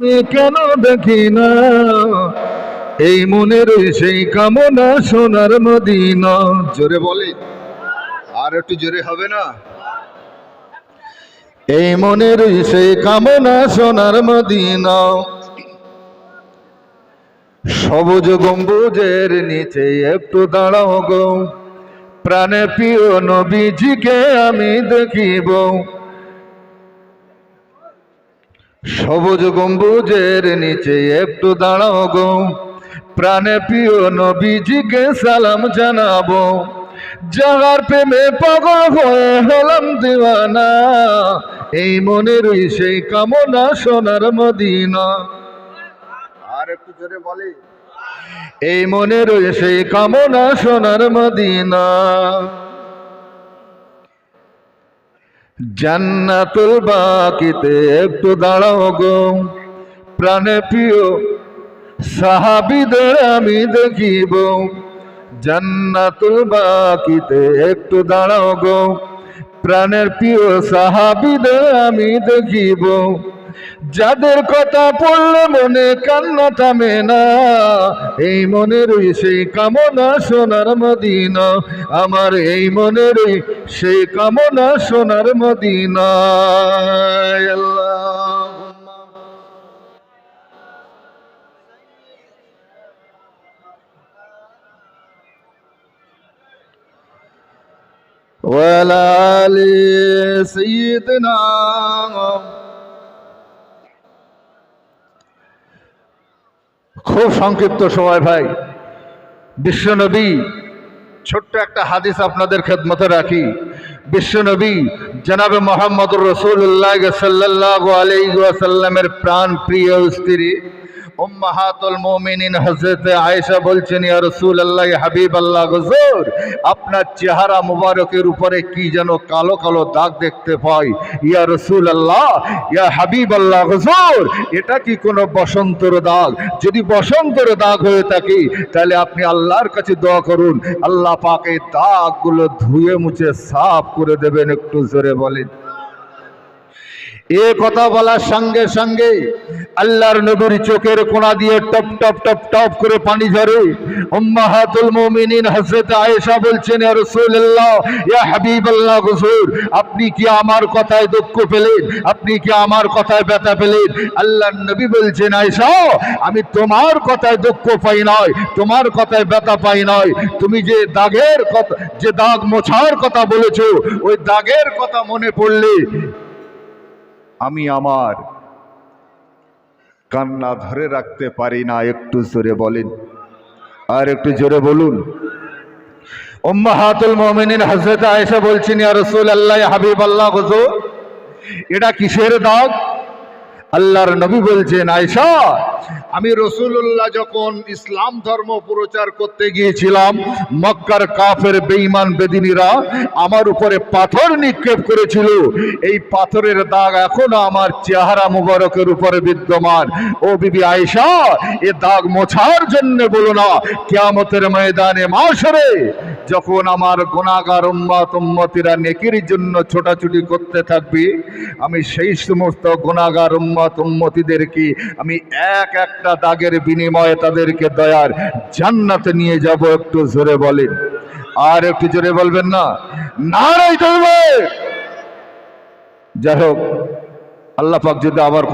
কেন দেখি না? এই মনের সেই কামনা সোনার মদিনা। জোরে বলে। আর একটু জোরে হবে না? এই মনের সেই কামনা সোনার মদিনা। সবুজ গম্বুজের নিচে একটু দাঁড়াও গো। প্রাণে প্রিয় নবীজিকে আমি দেখিব। সবুজ গম্বুজের নিচে একটু দাঁড়াও গো। প্রাণে প্রিয় নবীজিকে সালাম জানাব। যাহার প্রেমে পাগল হয়ে হলাম দিওয়ানা এই মনের সেই কামনা সোনার মদিনা। আর একটু জোরে বলি। এই মনের সেই কামনা সোনার মদিনা। জান্নাতুল বাকিতে একটু দাঁড়াও গো। প্রাণে প্রিয় সাহাবিদের আমি দেখিব। জান্নাতুল বাকিতে একটু দাঁড়াও গো। প্রাণের প্রিয় সাহাবিদের আমি দেখিব। যাদের কথা পড়লে মনে কান্না থামে না এই মনের ওই সেই কামনা সোনার মদিনা আমার এই মনের ওই সেই কামনা সোনার মদিনা আল্লাহুম্মা وعلى آل سيدنا খুব সংক্ষিপ্ত সময় ভাই। বিশ্বনবী ছোট্ট একটা হাদিস আপনাদের খেদমতে রাখি। বিশ্বনবী জনাবে মোহাম্মদুর রসুল্লাহ সাল্লাহ আলাইসাল্লামের প্রাণ প্রিয় স্ত্রী উম্মাহাতুল মুমিনিন, হযরত আয়েশা বলছেন, ইয়া রাসূলুল্লাহ হাবিব আল্লাহ হুজুর, আপনার চেহারা মুবারকের উপরে কি যেন কালো কালো দাগ দেখতে পাই। ইয়া রাসূলুল্লাহ, ইয়া হাবিব আল্লাহ হুজুর, এটা কি কোনো বসন্তর দাগ? যদি বসন্তর দাগ হয়ে থাকে, তাহলে আপনি আল্লাহর কাছে দোয়া করুন। আল্লাহ পাক দাগগুলো ধুয়ে মুছে সাফ করে দেবেন, একটু জোরে বলেন। এ কথা বলার সঙ্গে সঙ্গে আল্লাহর নবীর চোখের কোণা দিয়ে টপ টপ টপ টপ করে পানি ঝরে। উম্মাহাতুল মুমিনিন হযরত আয়েশা বলছেন, ইয়া রাসূলুল্লাহ, ইয়া হাবিবাল্লাহ, হুজুর, আপনি কি আমার কথায় দুঃখ পেলেন? আপনি কি আমার কথায় ব্যথা পেলেন? আল্লাহর নবী বলছেন, আয়েশা, আমি তোমার কথায় দুঃখ পাই নয় তোমার কথায় ব্যথা পাই নয় তুমি যে দাগের কথা, যে দাগ মোছার কথা বলেছ, ওই দাগের কথা মনে পড়লে আমি আমার কান্না ধরে রাখতে পারি না, একটু জোরে বলেন। আর একটু জোরে বলুন। ওম্মাহাতুল মুমিনিন হজরত আয়েশা বলছেন, ইয়া রাসূলুল্লাহ হাবিব আল্লাহ গজো এটা কিসের দাগ? আল্লাহর নবী বলছেন, আয়েশা আমি রসুল্লাহ যখন ইসলাম ধর্ম প্রচার করতে গিয়েছিলাম, মক্কার কাফের বেঈমান বেদিনীরা আমার উপরে পাথর নিক্ষেপ করেছিল। এই পাথরের দাগ এখনও আমার চেহারা মুবারকের উপরে বিদ্যমান। ও বিবি আয়েশা, এ দাগ মোছার জন্য বলো না, কিয়ামতের ময়দানে মাসরে যখন আমার গুণাগার উম্মাত উম্মতিরা নেকির জন্য ছোটাছুটি করতে থাকবে, আমি সেই সমস্ত গুণাগার উম্মাত উম্মতিদেরকে আমি এক একটা দাগের বিনিময়ে তাদেরকে দয়ার জান্নাতে নিয়ে যাব একটু জোরে বলেন। আর একটু জোরে বলবেন না? তৈবে যাই হোক, আল্লাহ পাক যদি আবার